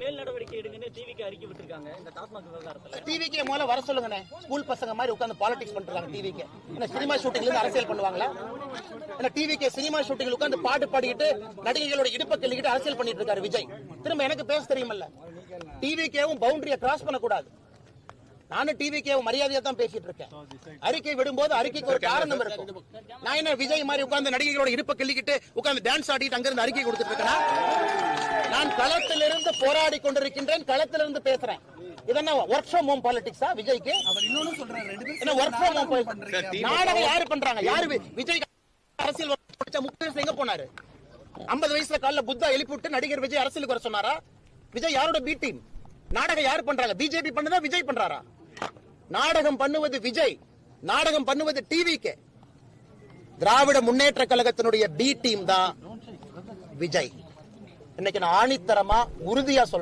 மேல் நடவடிக்கை எடுங்கன்னு டிவிக்கு அறிக்கை விட்டுருக்காங்க. இந்த டாஸ்மாக் விவகாரத்துல. டிவிக்கு முதல்ல வர சொல்லுங்கண்ணே. ஸ்கூல் பசங்க மாதிரி உட்காந்து பாலிடிக்ஸ் பண்றாங்க டிவிக்கு என்ன சினிமா ஷூட்டிங்ல இருந்து அரசியல் பண்ணுவாங்களா? என்ன டிவிக்கு சினிமா ஷூட்டிங்ல உட்காந்து பாட்டு பாடிக்கிட்டு நடிகைகளோட இடுப்பை கிள்ளிக்கிட்டு அரசியல் பண்ணிட்டு இருக்காரு விஜய். திரும்ப எனக்கு பேச தெரியுமல்ல. டிவிக்கேவும் பவுண்டரிய கிராஸ் பண்ணக்கூடாது. நானும் டிவிக்கேவும் மரியாதையா தான் பேசிட்டு இருக்கேன். அறிக்கை விடும்போது அறிக்கைக்கு ஒரு காரணம் இருக்கும். நான் என்ன விஜய் மாதிரி உட்கார்ந்து நடிகைகளோட இடுப்பை கிள்ளிக்கிட்டு உட்கார்ந்து டான்ஸ் ஆடிட்டு அங்கிருந்து அறிக்கை கொடுத்துட்டு இருக்கேனா? நான் களத்திலிருந்து போராடி கொண்டிருக்கின்றேன் களத்திலிருந்து பேசுறேன். இதென்ன ஒர்க் ஃப்ரம் ஹோம் பாலிடிக்ஸா விஜய்க்கு? அவர் இன்னொன்னு சொல்றாரு ரெண்டு பேரும் என்ன ஒர்க் ஃப்ரம் ஹோம் பண்றீங்க. நாடகம் யாரு பண்றாங்க? யாரு விஜய் அரசியல் படிச்ச முப்பது வயசுல எங்க போனாரு? ஐம்பது வயசுல காலைல புத்தா எழுப்பி விட்டு நடிகர் விஜய் அரசியலுக்கு வர சொன்னாரா? விஜய் யாரோட பி டீம் நாடகம் யாரு பண்றாங்க? பிஜேபி பண்ணுதா விஜய் பண்றாரா? நாடகம் பண்ணுவது விஜய். நாடகம் பண்ணுவது டிவிக்கு திராவிட முன்னேற்ற கழகத்தினுடைய பி டீம் தான் விஜய். இன்னைக்கு நான் ஆணித்தரமா உறுதியா சொல்றேன்.